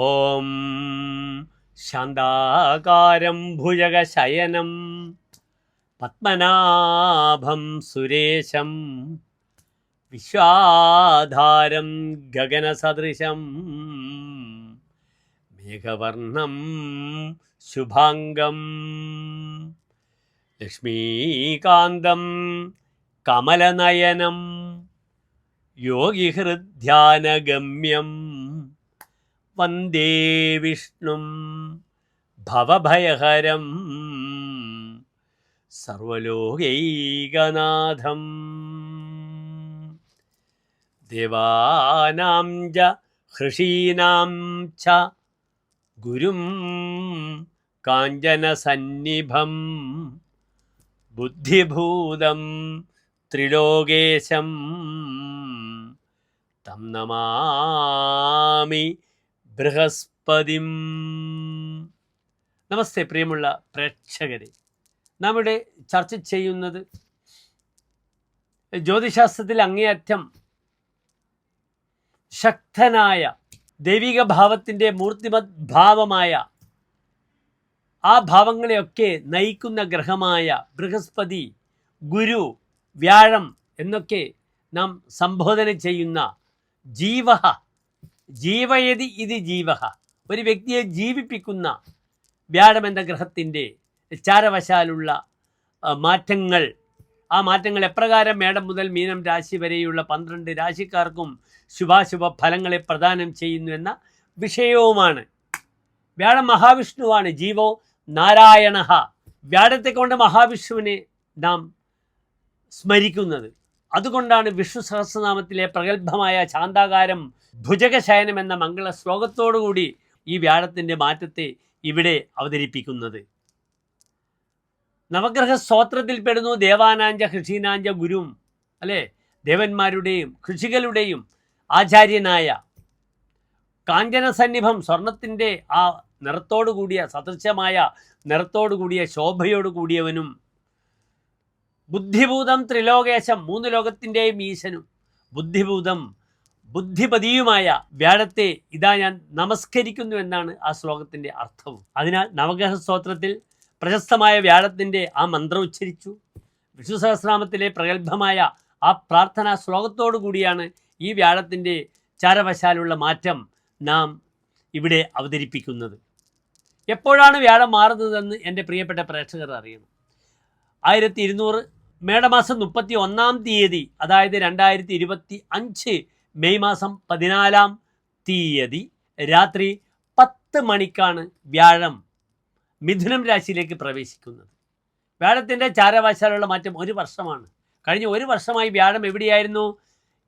ഓം ശാന്താകാരം ഭുജകശയനം പത്മനാഭം സുരേശം വിശ്വാധാരം ഗഗനസദൃശം മേഘവർണം ശുഭാംഗം ലക്ഷ്മീകാന്തം കമലനയനം യോഗിഹൃദ്ധ്യാനഗമ്യം വന്ദേ വിഷ്ണും ഭവഭയഹരം സർവലോകൈകനാഥം. ദേവാനാം ച ഹൃഷീനാം ച ഗുരും കാഞ്ചനസന്നിഭം. ബുദ്ധിഭൂതം ത്രിലോകേശം. തം നമാമി ബൃഹസ്പതിം. നമസ്തേ പ്രിയമുള്ള പ്രേക്ഷകരെ. നാം ഇവിടെ ചർച്ച ചെയ്യുന്നത് ജ്യോതിശാസ്ത്രത്തിൽ അങ്ങേയറ്റം ശക്തനായ ദൈവിക ഭാവത്തിന്റെ മൂർത്തിമത് ഭാവമായ ആ ഭാവങ്ങളെയൊക്കെ നയിക്കുന്ന ഗ്രഹമായ ബൃഹസ്പതി ഗുരു വ്യാഴം എന്നൊക്കെ നാം സംബോധന ചെയ്യുന്ന ജീവ ജീവയതി ഇത് ജീവഹ. ഒരു വ്യക്തിയെ ജീവിപ്പിക്കുന്ന വ്യാഴമെന്ന ഗ്രഹത്തിന്റെ ചാരവശാലുള്ള മാറ്റങ്ങൾ. ആ മാറ്റങ്ങൾ എപ്രകാരം മേടം മുതൽ മീനം രാശി വരെയുള്ള പന്ത്രണ്ട് രാശിക്കാർക്കും ശുഭാശുഭ ഫലങ്ങളെ പ്രദാനം ചെയ്യുന്നു എന്ന വിഷയവുമാണ്. വ്യാഴം മഹാവിഷ്ണുവാണ്. ജീവോ നാരായണഹ. വ്യാഴത്തെ കൊണ്ട് മഹാവിഷ്ണുവിനെ നാം സ്മരിക്കുന്നത്. അതുകൊണ്ടാണ് വിഷ്ണു സഹസ്രനാമത്തിലെ പ്രഗത്ഭമായ ശാന്താകാരം ഭുജകശയനം എന്ന മംഗള ശ്ലോകത്തോടുകൂടി ഈ വ്യാഴത്തിന്റെ മാറ്റത്തെ ഇവിടെ അവതരിപ്പിക്കുന്നത്. നവഗ്രഹ സ്തോത്രത്തിൽ പെടുന്നു ദേവാനാഞ്ച കൃഷിനാഞ്ച ഗുരും അല്ലേ? ദേവന്മാരുടെയും കൃഷികളുടെയും ആചാര്യനായ കാഞ്ചന സന്നിഭം സ്വർണത്തിന്റെ ആ നിറത്തോടു കൂടിയ സദൃശമായ നിറത്തോടു കൂടിയ ശോഭയോടു കൂടിയവനും ബുദ്ധിഭൂതം ത്രിലോകേശം മൂന്ന് ലോകത്തിന്റെയും ഈശനും. ബുദ്ധിഭൂതം ബുദ്ധിപതിയുമായ വ്യാഴത്തെ ഇതാ ഞാൻ നമസ്കരിക്കുന്നു എന്നാണ് ആ ശ്ലോകത്തിന്റെ അർത്ഥവും അതിനാൽ നവഗ്രഹ സ്തോത്രത്തിൽ പ്രശസ്തമായ വ്യാഴത്തിന്റെ ആ മന്ത്രം ഉച്ചരിച്ചു. വിഷ്ണു സഹസ്രാമത്തിലെ പ്രഗത്ഭമായ ആ പ്രാർത്ഥനാ ശ്ലോകത്തോടു കൂടിയാണ് ഈ വ്യാഴത്തിന്റെ ചാരവശാലുള്ള മാറ്റം നാം ഇവിടെ അവതരിപ്പിക്കുന്നത്. എപ്പോഴാണ് വ്യാഴം മാറുന്നതെന്ന് എന്റെ പ്രിയപ്പെട്ട പ്രേക്ഷകർ അറിയണം. ആയിരത്തി ഇരുന്നൂറ് മേടമാസം മുപ്പത്തി ഒന്നാം തീയതി അതായത് രണ്ടായിരത്തി ഇരുപത്തി അഞ്ച് മെയ് മാസം പതിനാലാം തീയതി രാത്രി പത്ത് മണിക്കാണ് വ്യാഴം മിഥുനം രാശിയിലേക്ക് പ്രവേശിക്കുന്നത്. വ്യാഴത്തിന്റെ ചാരവാശാലുള്ള മാറ്റം ഒരു വർഷമാണ്. കഴിഞ്ഞ ഒരു വർഷമായി വ്യാഴം എവിടെയായിരുന്നു?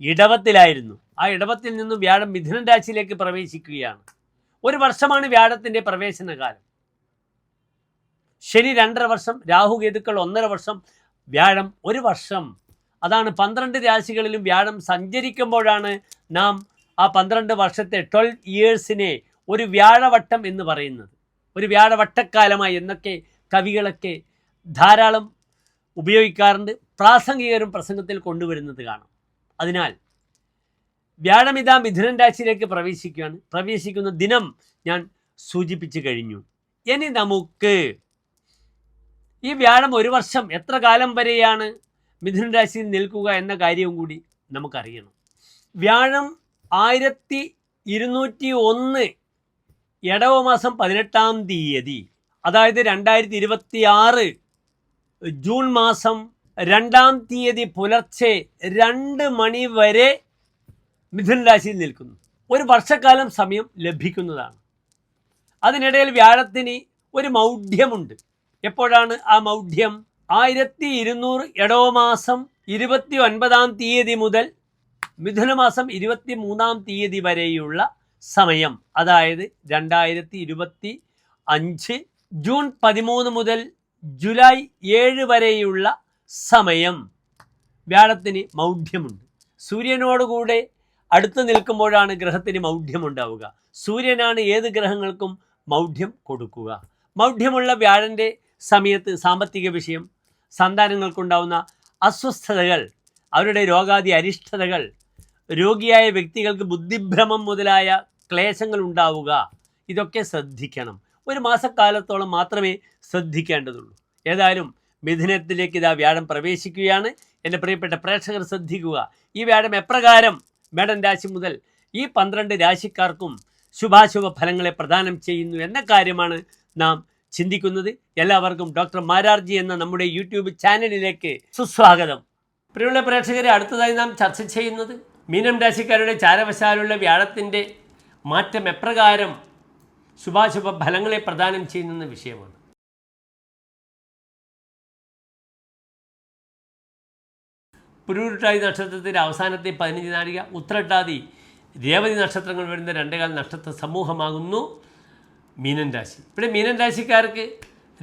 ഇടവത്തിലായിരുന്നു. ആ ഇടവത്തിൽ നിന്നും വ്യാഴം മിഥുനം രാശിയിലേക്ക് പ്രവേശിക്കുകയാണ്. ഒരു വർഷമാണ് വ്യാഴത്തിന്റെ പ്രവേശന കാലം ശനി രണ്ടര വർഷം രാഹു കേതുക്കൾ ഒന്നര വർഷം വ്യാഴം ഒരു വർഷം. അതാണ് പന്ത്രണ്ട് രാശികളിലും വ്യാഴം സഞ്ചരിക്കുമ്പോഴാണ് നാം ആ പന്ത്രണ്ട് വർഷത്തെ ട്വൽവ് ഇയേഴ്സിനെ ഒരു വ്യാഴവട്ടം എന്ന് പറയുന്നത്. ഒരു വ്യാഴവട്ടക്കാലമായി എന്നൊക്കെ കവികളൊക്കെ ധാരാളം ഉപയോഗിക്കാറുണ്ട് പ്രാസംഗികരും പ്രസംഗത്തിൽ കൊണ്ടുവരുന്നത് കാണാം. അതിനാൽ വ്യാഴമിതാ മിഥുനൻ രാശിയിലേക്ക് പ്രവേശിക്കുകയാണ്. പ്രവേശിക്കുന്ന ദിനം ഞാൻ സൂചിപ്പിച്ചു കഴിഞ്ഞു. ഇനി നമുക്ക് ഈ വ്യാഴം ഒരു വർഷം എത്ര കാലം വരെയാണ് മിഥുന രാശിയിൽ നിൽക്കുക എന്ന കാര്യവും കൂടി നമുക്കറിയണം. വ്യാഴം ആയിരത്തി ഇരുന്നൂറ്റി ഒന്ന് ഇടവ മാസം പതിനെട്ടാം തീയതി അതായത് രണ്ടായിരത്തി ഇരുപത്തി ആറ് ജൂൺ മാസം രണ്ടാം തീയതി പുലർച്ചെ രണ്ട് മണി വരെ മിഥുന രാശിയിൽ നിൽക്കുന്നു. ഒരു വർഷക്കാലം സമയം ലഭിക്കുന്നതാണ്. അതിനിടയിൽ വ്യാഴത്തിന് ഒരു മൗഢ്യമുണ്ട്. എപ്പോഴാണ് ആ മൗഢ്യം? ആയിരത്തി ഇരുന്നൂറ് ഇടവ മാസം ഇരുപത്തി ഒൻപതാം തീയതി മുതൽ മിഥുനമാസം ഇരുപത്തി മൂന്നാം തീയതി വരെയുള്ള സമയം. അതായത് രണ്ടായിരത്തി ഇരുപത്തി അഞ്ച് ജൂൺ പതിമൂന്ന് മുതൽ ജൂലൈ ഏഴ് വരെയുള്ള സമയം. വ്യാഴത്തിന് മൗഢ്യമുണ്ട്. സൂര്യനോടുകൂടെ അടുത്ത് നിൽക്കുമ്പോഴാണ് ഗ്രഹത്തിന് മൗഢ്യമുണ്ടാവുക. സൂര്യനാണ് ഏത് ഗ്രഹങ്ങൾക്കും മൗഢ്യം കൊടുക്കുക. മൗഢ്യമുള്ള വ്യാഴന്റെ സമയത്ത് സാമ്പത്തിക വിഷയം സന്താനങ്ങൾക്കുണ്ടാവുന്ന അസ്വസ്ഥതകൾ അവരുടെ രോഗാദി അരിഷ്ടതകൾ രോഗിയായ വ്യക്തികൾക്ക് ബുദ്ധിഭ്രമം മുതലായ ക്ലേശങ്ങൾ ഉണ്ടാവുക ഇതൊക്കെ ശ്രദ്ധിക്കണം. ഒരു മാസക്കാലത്തോളം മാത്രമേ ശ്രദ്ധിക്കേണ്ടതുള്ളൂ. ഏതായാലും മിഥുനത്തിലേക്ക് ഇതാ വ്യാഴം പ്രവേശിക്കുകയാണ്. എന്റെ പ്രിയപ്പെട്ട പ്രേക്ഷകർ ശ്രദ്ധിക്കുക. ഈ വ്യാഴം എപ്രകാരം മേടൻ രാശി മുതൽ ഈ പന്ത്രണ്ട് രാശിക്കാർക്കും ശുഭാശുഭ ഫലങ്ങളെ പ്രദാനം ചെയ്യുന്നു എന്ന കാര്യമാണ് നാം ചിന്തിക്കുന്നത് എല്ലാവർക്കും ഡോക്ടർ മാരാർജി എന്ന നമ്മുടെ യൂട്യൂബ് ചാനലിലേക്ക് സുസ്വാഗതം. പ്രിയമുള്ള പ്രേക്ഷകരെ അടുത്തതായി നാം ചർച്ച ചെയ്യുന്നത് മീനം രാശിക്കാരുടെ ചാരവശാലുള്ള വ്യാഴത്തിന്റെ മാറ്റം എപ്രകാരം ശുഭാശുഭ ഫലങ്ങളെ പ്രദാനം ചെയ്യുന്ന വിഷയമാണ്. പുരൂരുട്ടാതി നക്ഷത്രത്തിന്റെ അവസാനത്തെ പതിനഞ്ച് നാഴിക ഉത്രട്ടാതി രേവതി നക്ഷത്രങ്ങൾ വരുന്ന രണ്ടേകാൽ നക്ഷത്ര സമൂഹമാകുന്നു. മീനൻ രാശി. ഇവിടെ മീനൻ രാശിക്കാർക്ക്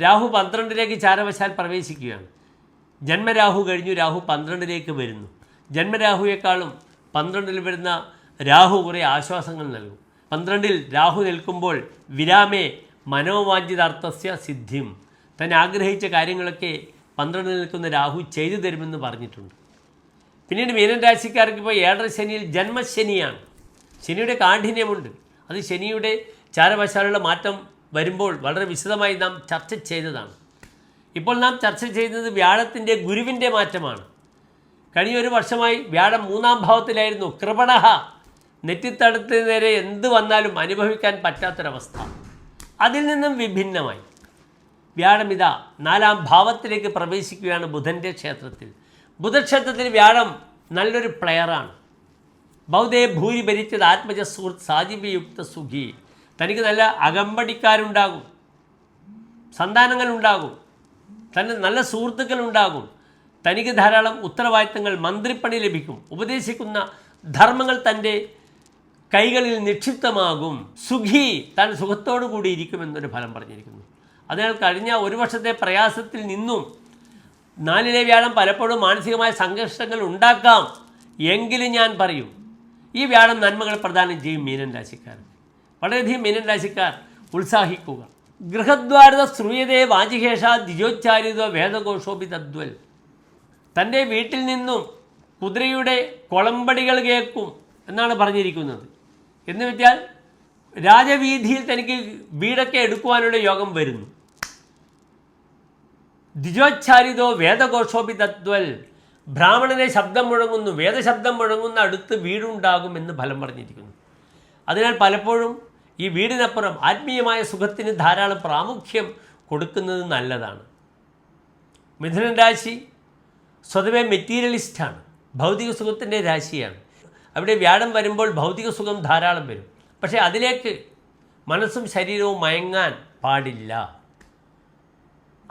രാഹു പന്ത്രണ്ടിലേക്ക് ചാരവശാൽ പ്രവേശിക്കുകയാണ്. ജന്മരാഹു കഴിഞ്ഞു രാഹു പന്ത്രണ്ടിലേക്ക് വരുന്നു. ജന്മരാഹുവേക്കാളും പന്ത്രണ്ടിൽ വരുന്ന രാഹു കുറേ ആശ്വാസങ്ങൾ നൽകും. പന്ത്രണ്ടിൽ രാഹു നിൽക്കുമ്പോൾ വിരാമേ മനോവാഞ്ചിതാർത്ഥസ്യ സിദ്ധിയും താൻ ആഗ്രഹിച്ച കാര്യങ്ങളൊക്കെ പന്ത്രണ്ടിൽ നിൽക്കുന്ന രാഹു ചെയ്തു തരുമെന്ന് പറഞ്ഞിട്ടുണ്ട്. പിന്നീട് മീനൻ രാശിക്കാർക്ക് ഇപ്പോൾ ഏഴര ശനിയിൽ ജന്മശനിയാണ്. ശനിയുടെ കാഠിന്യമുണ്ട്. അത് ശനിയുടെ ചാരവശാലുള്ള മാറ്റം വരുമ്പോൾ വളരെ വിശദമായി നാം ചർച്ച ചെയ്തതാണ്. ഇപ്പോൾ നാം ചർച്ച ചെയ്യുന്നത് വ്യാഴത്തിന്റെ ഗുരുവിന്റെ മാറ്റമാണ്. കഴിഞ്ഞ ഒരു വർഷമായി വ്യാഴം മൂന്നാം ഭാവത്തിലായിരുന്നു. കൃപണഹ നെറ്റിത്തടത്തിന് നേരെ എന്ത് വന്നാലും അനുഭവിക്കാൻ പറ്റാത്തൊരവസ്ഥ. അതിൽ നിന്നും വിഭിന്നമായി. വ്യാഴം ഇതാ നാലാം ഭാവത്തിലേക്ക് പ്രവേശിക്കുകയാണ് ബുധന്റെ ക്ഷേത്രത്തിൽ. ബുധക്ഷേത്രത്തിൽ വ്യാഴം നല്ലൊരു പ്ലെയറാണ് ബൗദ്ധയെ ഭൂരി ഭരിച്ചത് ആത്മജ സുഹൃത്ത് സാജീവയുക്ത സുഖി. തനിക്ക് നല്ല അകമ്പടിക്കാരുണ്ടാകും. സന്താനങ്ങളുണ്ടാകും. തന്നെ നല്ല സുഹൃത്തുക്കളുണ്ടാകും. തനിക്ക് ധാരാളം ഉത്തരവാദിത്തങ്ങൾ മന്ത്രിപ്പണി ലഭിക്കും. ഉപദേശിക്കുന്ന ധർമ്മങ്ങൾ തന്റെ കൈകളിൽ നിക്ഷിപ്തമാകും. സുഖി താൻ സുഖത്തോടു കൂടി ഇരിക്കുമെന്നൊരു ഫലം പറഞ്ഞിരിക്കുന്നു. അതിനാൽ കഴിഞ്ഞ ഒരു വർഷത്തെ പ്രയാസത്തിൽ നിന്നും നാലിലെ വ്യാഴം പലപ്പോഴും മാനസികമായ സംഘർഷങ്ങൾ ഉണ്ടാക്കാം. എങ്കിലും ഞാൻ പറയും ഈ വ്യാഴം നന്മകൾ പ്രദാനം ചെയ്യും മീനൻ രാശിക്കാർ വളരെയധികം മീനൻ രാശിക്കാർ ഉത്സാഹിക്കുക. ഗൃഹദ്വാരത ശ്രൂയതേ വാചികേഷ ദ്വിജോച്ചാരിത വേദഘോഷോപി തദ്വൽ. തന്റെ വീട്ടിൽ നിന്നും കുതിരയുടെ കൊളമ്പടികൾ കേൾക്കും എന്നാണ് പറഞ്ഞിരിക്കുന്നത്. എന്ന് വെച്ചാൽ രാജവീതിയിൽ തനിക്ക് വീടൊക്കെ എടുക്കുവാനുള്ള യോഗം വരുന്നു. ദ്വിജോച്ചാരിതോ വേദഘോഷോപി തത്വൽ ബ്രാഹ്മണനെ ശബ്ദം മുഴങ്ങുന്നു വേദശബ്ദം മുഴങ്ങുന്ന അടുത്ത് വീടുണ്ടാകും എന്ന് ഫലം പറഞ്ഞിരിക്കുന്നു. അതിനാൽ പലപ്പോഴും ഈ വീടിനപ്പുറം ആത്മീയമായ സുഖത്തിന് ധാരാളം പ്രാമുഖ്യം കൊടുക്കുന്നത് നല്ലതാണ്. മിഥുനൻ രാശി സ്വതവേ മെറ്റീരിയലിസ്റ്റാണ് ഭൗതിക സുഖത്തിന്റെ രാശിയാണ്. അവിടെ വ്യാഴം വരുമ്പോൾ ഭൗതിക സുഖം ധാരാളം വരും. പക്ഷേ അതിലേക്ക് മനസ്സും ശരീരവും മയങ്ങാൻ പാടില്ല.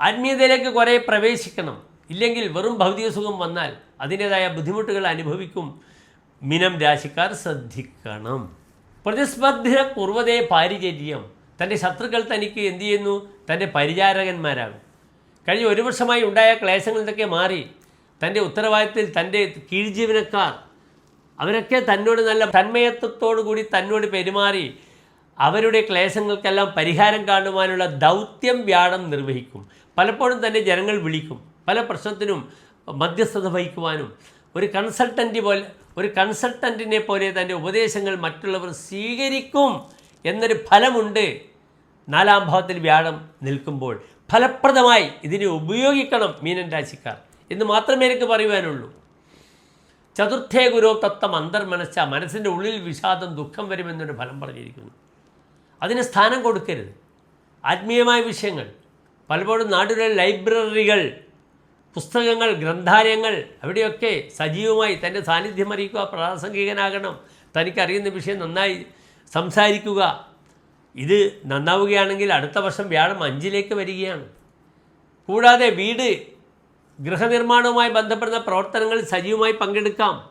ആത്മീയതയിലേക്ക് കുറേ പ്രവേശിക്കണം. ഇല്ലെങ്കിൽ വെറും ഭൗതിക സുഖം വന്നാൽ അതിന്റേതായ ബുദ്ധിമുട്ടുകൾ അനുഭവിക്കും മിനം രാശിക്കാർ ശ്രദ്ധിക്കണം. പ്രതിസ്പർദ്ധ കുർവതേ പാരിചര്യം തന്റെ ശത്രുക്കൾ തനിക്ക് എന്ത് ചെയ്യുന്നു? തന്റെ പരിചാരകന്മാരാകും. കഴിഞ്ഞ ഒരു വർഷമായി ഉണ്ടായ ക്ലേശങ്ങളിൽ നിന്നൊക്കെ മാറി. തന്റെ ഉത്തരവാദിത്തത്തിൽ തന്റെ കീഴ്ജീവനക്കാർ അവരൊക്കെ തന്നോട് നല്ല തന്മയത്വത്തോടു കൂടി തന്നോട് പെരുമാറി അവരുടെ ക്ലേശങ്ങൾക്കെല്ലാം പരിഹാരം കാണുവാനുള്ള ദൗത്യം വ്യാഴം നിർവഹിക്കും. പലപ്പോഴും തന്നെ ജനങ്ങൾ വിളിക്കും. പല പ്രശ്നത്തിനും മധ്യസ്ഥത വഹിക്കുവാനും. ഒരു കൺസൾട്ടന്റ് പോലെ ഒരു കൺസൾട്ടന്റിനെ പോലെ തന്റെ ഉപദേശങ്ങൾ മറ്റുള്ളവർ സ്വീകരിക്കും എന്നൊരു ഫലമുണ്ട്. നാലാം ഭാവത്തിൽ വ്യാഴം നിൽക്കുമ്പോൾ ഫലപ്രദമായി ഇതിനെ ഉപയോഗിക്കണം മീനൻ രാശിക്കാർ എന്ന് മാത്രമേ എനിക്ക് പറയുവാനുള്ളൂ. ചതുർത്ഥേ ഗുരു തത്വം അന്തർമനസ്സ മനസ്സിന്റെ ഉള്ളിൽ വിഷാദം ദുഃഖം വരുമെന്നൊരു ഫലം പറഞ്ഞിരിക്കുന്നു. അതിന് സ്ഥാനം കൊടുക്കരുത്. ആത്മീയമായ വിഷയങ്ങൾ പലപ്പോഴും നാടുകളിലെ ലൈബ്രറികൾ പുസ്തകങ്ങൾ ഗ്രന്ഥാലയങ്ങൾ അവിടെയൊക്കെ സജീവമായി തന്റെ സാന്നിധ്യം അറിയിക്കുക പ്രാസംഗികനാകണം തനിക്കറിയുന്ന വിഷയം നന്നായി സംസാരിക്കുക. ഇത് നന്നാവുകയാണെങ്കിൽ അടുത്ത വർഷം വ്യാഴം അഞ്ചിലേക്ക് വരികയാണ്. കൂടാതെ വീട് ഗൃഹനിർമ്മാണവുമായി ബന്ധപ്പെടുന്ന പ്രവർത്തനങ്ങളിൽ സജീവമായി പങ്കെടുക്കാം.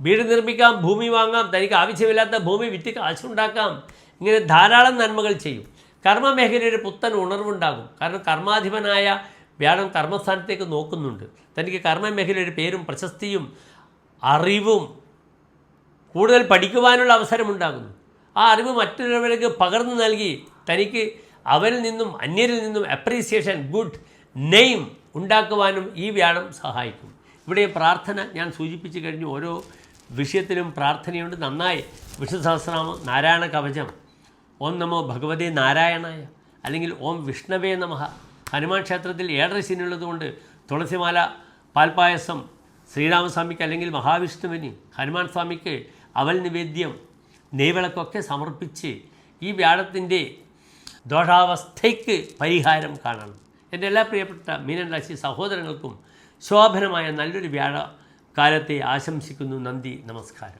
വീട് നിർമ്മിക്കാം ഭൂമി വാങ്ങാം തനിക്ക് ആവശ്യമില്ലാത്ത ഭൂമി വിറ്റ് കാശുണ്ടാക്കാം. ഇങ്ങനെ ധാരാളം നന്മകൾ ചെയ്യും. കർമ്മ മേഖലയുടെ പുത്തൻ ഉണർവുണ്ടാകും. കാരണം കർമാധിപനായ വ്യാഴം കർമ്മസ്ഥാനത്തേക്ക് നോക്കുന്നുണ്ട്. തനിക്ക് കർമ്മ മേഖലയുടെ പേരും പ്രശസ്തിയും അറിവും കൂടുതൽ പഠിക്കുവാനുള്ള അവസരമുണ്ടാകുന്നു. ആ അറിവ് മറ്റുള്ളവർക്ക് പകർന്നു നൽകി തനിക്ക് അവരിൽ നിന്നും അന്യരിൽ നിന്നും അപ്രീസിയേഷൻ ഗുഡ് നെയിം ഉണ്ടാക്കുവാനും ഈ വ്യാഴം സഹായിക്കും. ഇവിടെ പ്രാർത്ഥന ഞാൻ സൂചിപ്പിച്ചു കഴിഞ്ഞു. ഓരോ വിഷയത്തിലും പ്രാർത്ഥനയുണ്ട്. നന്നായി വിഷ്ണു സഹസ്രനാമം നാരായണ കവചം ഓം നമോ ഭഗവതി നാരായണായ അല്ലെങ്കിൽ ഓം വിഷ്ണവേ നമഃ. ഹനുമാൻ ക്ഷേത്രത്തിൽ ഏഴര ശനിയുള്ളതുകൊണ്ട് തുളസിമാല പാൽപ്പായസം ശ്രീരാമസ്വാമിക്ക് അല്ലെങ്കിൽ മഹാവിഷ്ണുവിന് ഹനുമാൻ സ്വാമിക്ക് അവൽ നിവേദ്യം നെയ്വിളക്കൊക്കെ സമർപ്പിച്ച് ഈ വ്യാഴത്തിന്റെ ദോഷാവസ്ഥയ്ക്ക് പരിഹാരം കാണണം. എന്റെ എല്ലാ പ്രിയപ്പെട്ട മീനൻ രാശി സഹോദരങ്ങൾക്കും ശോഭനമായ നല്ലൊരു വ്യാഴ കാലത്തെ ആശംസിക്കുന്നു. നന്ദി നമസ്കാരം.